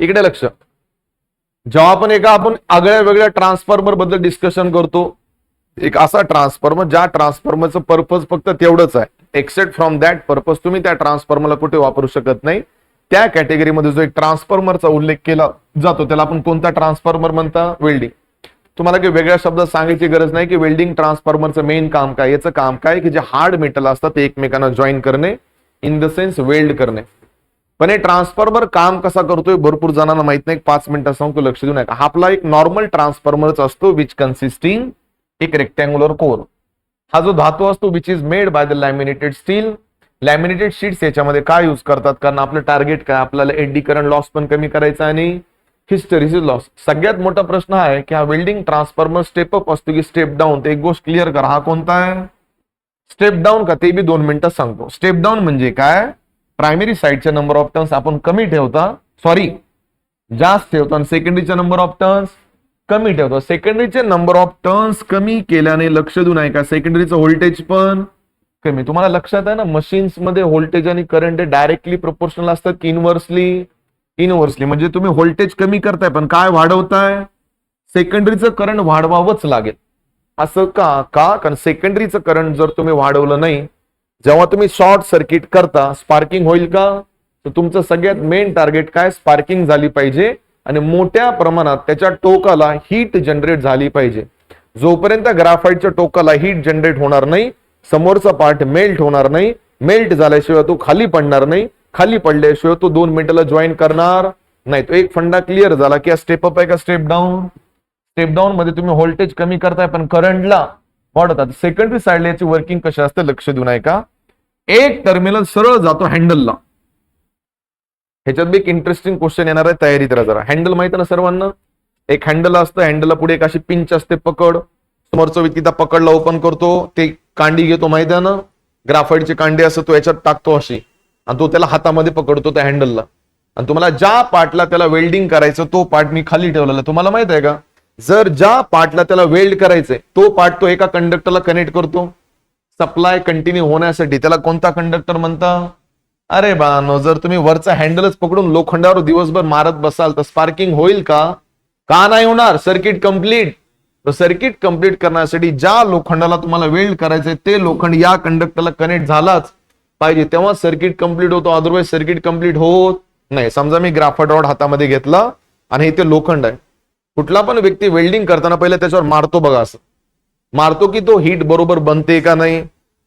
इकडे लक्ष. जेव्हा आपण एका आपण आगळ्या वेगळ्या ट्रान्सफॉर्मरबद्दल डिस्कशन करतो एक असा ट्रान्सफॉर्मर ज्या ट्रान्सफॉर्मरचं पर्पज फक्त तेवढंच आहे. एक्सेप्ट फ्रॉम दॅट पर्पज तुम्ही त्या ट्रान्सफॉर्मरला कुठे वापरू शकत नाही. त्या कॅटेगरीमध्ये जो एक ट्रान्सफॉर्मरचा उल्लेख केला जातो त्याला आपण कोणता ट्रान्सफॉर्मर म्हणता? वेल्डिंग तुम्हाला काही वेगळ्या शब्दात सांगायची गरज नाही की वेल्डिंग ट्रान्सफॉर्मरचं मेन काम काय? याचं काम काय? की जे हार्ड मेटल असतात ते एकमेकांना जॉईन करणे. इन द सेन्स वेल्ड करणे. पण हे ट्रान्सफॉर्मर काम कसा करतोय भरपूर जणांना माहीत नाही. पाच मिनिटं सांगतो लक्ष देऊ नका. हा आपला एक नॉर्मल ट्रान्सफॉर्मरच असतो विच कन्सिस्टिंग एक रेक्टँग्युलर कोर हा जो धातू असतो which is made by the laminated steel laminated sheets याच्यामध्ये काय यूज करतात? कारण आपलं टार्गेट काय? आपल्याला एडी करंट लॉस पण कमी करायचा आणि हिस्टरीज लॉस सगळ्यात मोठा प्रश्न आहे की हा वेल्डिंग ट्रान्सफॉर्मर स्टेप अप असतो की स्टेप डाऊन ते एक गोष्ट क्लिअर करा. हा कोणता आहे? स्टेप डाऊन का? ते बी दोन मिनिटात सांगतो. स्टेप डाऊन म्हणजे काय? प्रायमरी साईडच्या नंबर ऑफ टर्न्स आपण कमी ठेवता सॉरी जास्त ठेवतो आणि सेकंडरीचा नंबर ऑफ टर्न्स कमी ठेवतो. सेकंडरीचे नंबर ऑफ टर्न्स कमी केल्याने लक्ष देऊ आहे का सेकंडरीचं व्होल्टेज पण कमी. तुम्हाला लक्षात आहे ना मशीन्समध्ये व्होल्टेज आणि करंट डायरेक्टली प्रोपोर्शनल असतात की इनव्हर्सली इनव्हर्सली म्हणजे तुम्ही व्होल्टेज कमी करताय पण काय वाढवताय? सेकंडरीचं करंट वाढवावंच लागेल. असं का? का? कारण सेकंडरीचं करंट जर तुम्ही वाढवलं नाही जेव्हा तुम्ही शॉर्ट सर्किट करता स्पार्किंग होईल का? तर तुमचं सगळ्यात मेन टार्गेट काय? स्पार्किंग झाली पाहिजे आणि मोठ्या प्रमाणात त्याच्या टोकाला हीट जनरेट झाली पाहिजे. जोपर्यंत ग्राफाईटच्या टोकाला हीट जनरेट होणार नाही समोरचा पार्ट मेल्ट होणार नाही मेल्ट झाल्याशिवाय तो खाली पडणार नाही खाली पडल्याशिवाय तो दोन मिनिटाला जॉईन करणार नाही. तो एक फंडा क्लिअर झाला की स्टेप अप आहे का? स्टेप डाऊन स्टेप डाऊन मध्ये तुम्ही व्होल्टेज कमी करताय पण करंटला वाढवतात. सेकंडरी साईडला याची वर्किंग कशी असते लक्ष देऊन ऐका का एक टर्मिनल सरळ जातो हँडलला ह्याच्यात बी एक इंटरेस्टिंग क्वेश्चन येणार आहे तयारी करा जरा. हँडल माहिती ना सर्वांना? एक हँडल असतं हँडलला पुढे एक अशी पिंच असते पकड. समोरचा व्यक्ती त्या पकडला ओपन करतो. ते कांडी घेतो माहिती आहे ना? ग्राफाईडचे कांडी असं तो याच्यात टाकतो अशी. आणि तो त्याला हातामध्ये पकडतो त्या हँडलला आणि तुम्हाला ज्या पार्टला त्याला वेल्डिंग करायचं तो पार्ट मी खाली ठेवलेला तुम्हाला माहीत आहे का? जर ज्या पार्टला त्याला वेल्ड करायचंय तो पार्ट तो एका कंडक्टरला कनेक्ट करतो. सप्लाय कंटिन्यू होण्यासाठी त्याला कोणता कंडक्टर म्हणता? अरे बानो जर तुम्ही वरचा हँडलच पकडून लोखंडावर दिवसभर मारत बसाल तर स्पार्किंग होईल का? का नाही होणार? सर्किट कंप्लीट तर सर्किट कंप्लीट करण्यासाठी ज्या लोखंडाला तुम्हाला वेल्ड करायचंय ते लोखंड या कंडक्टरला कनेक्ट झालाच पाहिजे. तेव्हा सर्किट कंप्लीट होतो अदरवाईज सर्किट कंप्लीट होत नाही. समजा मी ग्राफर रॉड हातामध्ये घेतला आणि इथे लोखंड आहे. कुठला पण व्यक्ती वेल्डिंग करताना पहिले त्याच्यावर मारतो बघा असं. मारतो की तो हीट बरोबर बनते का नाही?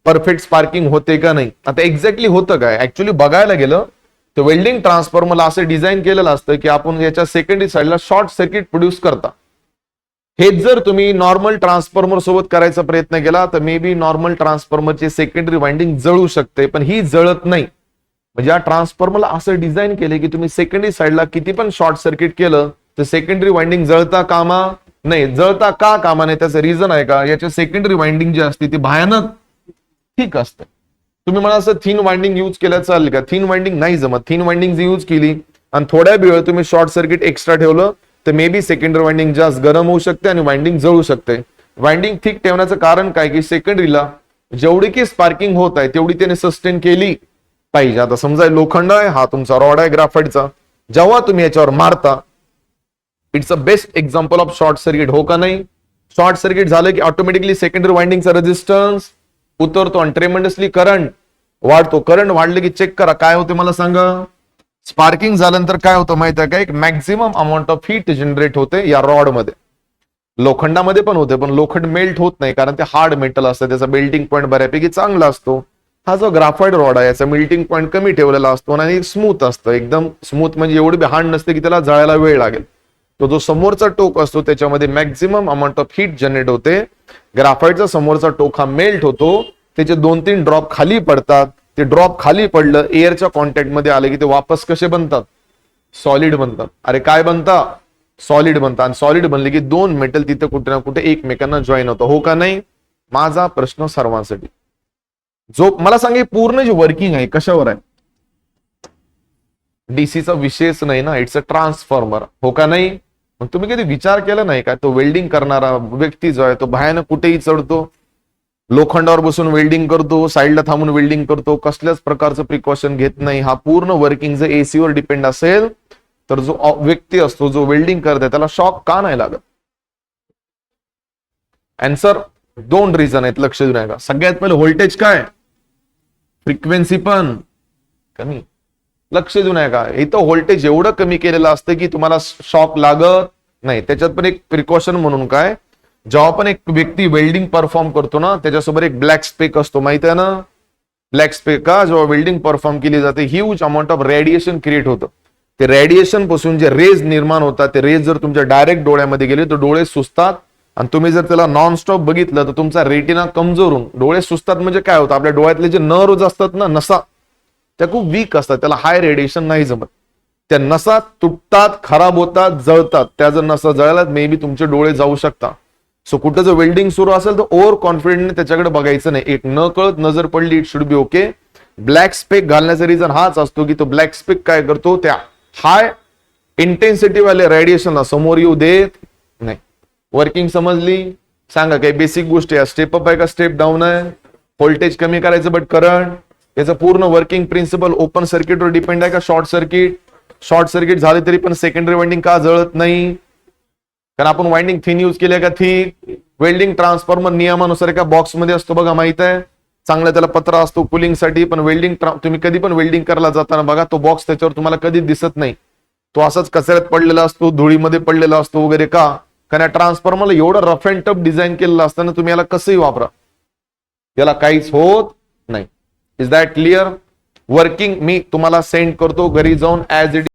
परफेक्ट स्पार्किंग होते का नाही? आता एक्झॅक्टली होतं काय? ऍक्च्युली बघायला गेलं तर वेल्डिंग ट्रान्सफॉर्मरला असं डिझाईन केलेलं असतं की आपण याच्या सेकंडरी साईडला शॉर्ट सर्किट प्रोड्यूस करता. हेच जर तुम्ही नॉर्मल ट्रान्सफॉर्मर सोबत करायचा प्रयत्न केला तर मे बी नॉर्मल ट्रान्सफॉर्मरची सेकंडरी वाइंडिंग जळू शकते पण ही जळत नाही. म्हणजे या ट्रान्सफॉर्मरला असं डिझाईन केले की तुम्ही सेकंडरी साईडला किती पण शॉर्ट सर्किट केलं तर सेकंडरी वाइंडिंग जळता कामा? नाही जळता का कामा नाही? त्याचं रिझन आहे का? याचे सेकंडरी वाइंडिंग जी असते ती भयानक ठीक असते. तुम्ही मला असं थिन वाइंडिंग यूज केलं चालेल का? थिन वाइंडिंग नाही जमत. थिन वाइंडिंग जी यूज केली आणि थोड्या वेळ तुम्ही शॉर्ट सर्किट एक्स्ट्रा ठेवलं तर मे बी सेकंडरी वाइंडिंग जास्त गरम होऊ शकते आणि वाइंडिंग जळू शकते. वाइंडिंग ठीक ठेवण्याचं कारण काय? की सेकंडरीला जेवढी की स्पार्किंग होत आहे तेवढी त्याने सस्टेन केली पाहिजे. आता समजा लोखंड आहे हा तुमचा रॉड आहे ग्राफाईटचा जेव्हा तुम्ही याच्यावर मारता it's a best example of short circuit हो का नाही? शॉर्ट सर्किट झालं की ऑटोमॅटिकली सेकंडरी वाइंडिंगचा रेजिस्टन्स उतरतो आणि ट्रेमंडसली करंट वाढतो. करंट वाढलं की चेक करा. काय होते मला सांगा? स्पार्किंग झाल्यानंतर काय होतं माहिती आहे का? एक maximum amount of heat generate होते या रॉडमध्ये. लोखंडामध्ये पण होते पण लोखंड मेल्ट होत नाही कारण ते हार्ड मेटल असतं. त्याचा मेल्टिंग पॉईंट बऱ्यापैकी चांगला असतो. हा जो ग्राफाईड रॉड आहे याचा मेल्टिंग पॉईंट कमी ठेवलेला असतो आणि स्मूथ असतं. एकदम स्मूथ म्हणजे एवढी हार्ड नसते की त्याला जळायला वेळ लागेल. तो जो समोरचा टोक असतो त्याच्यामध्ये maximum amount of heat generate होते. ग्राफाईटचा समोरचा टोक हा मेल्ट होतो. त्याचे दोन तीन ड्रॉप खाली पडतात. ते ड्रॉप खाली पडलं एअरच्या कॉन्टॅक्टमध्ये आले की ते वापस कसे बनतात? सॉलिड बनतात. अरे काय बनता? सॉलिड बनतात आणि सॉलिड बनले की दोन मेटल तिथे कुठे ना कुठे एकमेकांना जॉईन होतं. हो का नाही? माझा प्रश्न सर्वांसाठी. जो मला सांगे पूर्ण जे वर्किंग आहे कशावर आहे? डीसीचा विशेष नाही ना इट्स अ ट्रान्सफॉर्मर हो का नाही? तुम्ही कधी विचार केला नाही का? तो वेल्डिंग करणारा व्यक्ती जो आहे तो भयानक कुठेही चढतो. लोखंडावर बसून वेल्डिंग करतो साईडला थांबून वेल्डिंग करतो. कसल्याच प्रकारचं प्रिकॉशन घेत नाही. हा पूर्ण वर्किंग जर एसीवर डिपेंड असेल, तर जो व्यक्ती जो वेल्डिंग करते त्याला शॉक का नाही लागत? अँसर दोन रिझन आहेत, लक्ष देऊ नका. सगळ्यात पहिले व्होल्टेज फ्रिक्वेन्सी पण. लक्ष देऊ का इथं व्होल्टेज एवढं कमी केलेलं असतं की तुम्हाला शॉक लागत नाही. त्याच्यात पण एक प्रिकॉशन म्हणून काय? जेव्हा पण एक व्यक्ती वेल्डिंग परफॉर्म करतो ना त्याच्यासोबत एक ब्लॅक स्पेक असतो. माहिती आहे ना? ब्लॅक स्पेक का? जेव्हा वेल्डिंग परफॉर्म केली जाते huge amount of radiation create होतं. ते रेडिएशनपासून जे रेज निर्माण होतात ते रेज जर तुमच्या डायरेक्ट डोळ्यामध्ये गेले तर डोळे सुचतात आणि तुम्ही जर त्याला नॉन स्टॉप बघितलं तर तुमचा रेटिना कमजोर होऊन डोळे सुचतात म्हणजे काय होतं? आपल्या डोळ्यातले जे नर्व्ह असतात ना नसा त्या खूप वीक असतात. त्याला हाय रेडिएशन नाही जमत. त्या नसा तुटतात खराब होतात जळतात. त्या जर नसा जळाल्यात मे बी तुमचे डोळे जाऊ शकतात. सो कुठं जर वेल्डिंग सुरू असेल तर ओव्हर कॉन्फिडेंटने त्याच्याकडे बघायचं नाही. एक न कळत नजर पडली it should be okay black spec घालण्याचा रिझन हाच असतो की तो ब्लॅक स्पेक काय करतो? त्या हाय इंटेन्सिटी वाले रेडिएशनला समोर येऊ देत नाही. वर्किंग समजली? सांगा काही बेसिक गोष्टी आहे? स्टेप अप आहे का? स्टेप डाऊन आहे? व्होल्टेज कमी करायचं बट करंट याचं पूर्ण वर्किंग प्रिन्सिपल ओपन सर्किटवर डिपेंड आहे का? शॉर्ट सर्किट शॉर्ट सर्किट झाले तरी पण सेकंडरी वाइंडिंग का जळत नाही? कारण आपण वाइंडिंग थिन यूज केली का? थिक वेल्डिंग ट्रान्सफॉर्मर नियमानुसार एका बॉक्समध्ये असतो बघा माहीत आहे? चांगला त्याला पत्रा असतो कुलिंगसाठी पण वेल्डिंग तुम्ही कधी पण वेल्डिंग करायला जाताना बघा तो बॉक्स त्याच्यावर तुम्हाला कधी दिसत नाही. तो असाच कचऱ्यात पडलेला असतो धुळीमध्ये पडलेला असतो वगैरे का? कारण या ट्रान्सफॉर्मरला एवढं रफ अँड टफ डिझाईन केलेलं असताना तुम्ही याला कसंही वापरा. याला काहीच होत इज दॅट क्लिअर वर्किंग मी तुम्हाला सेंड करतो घरी जाऊन ॲज इट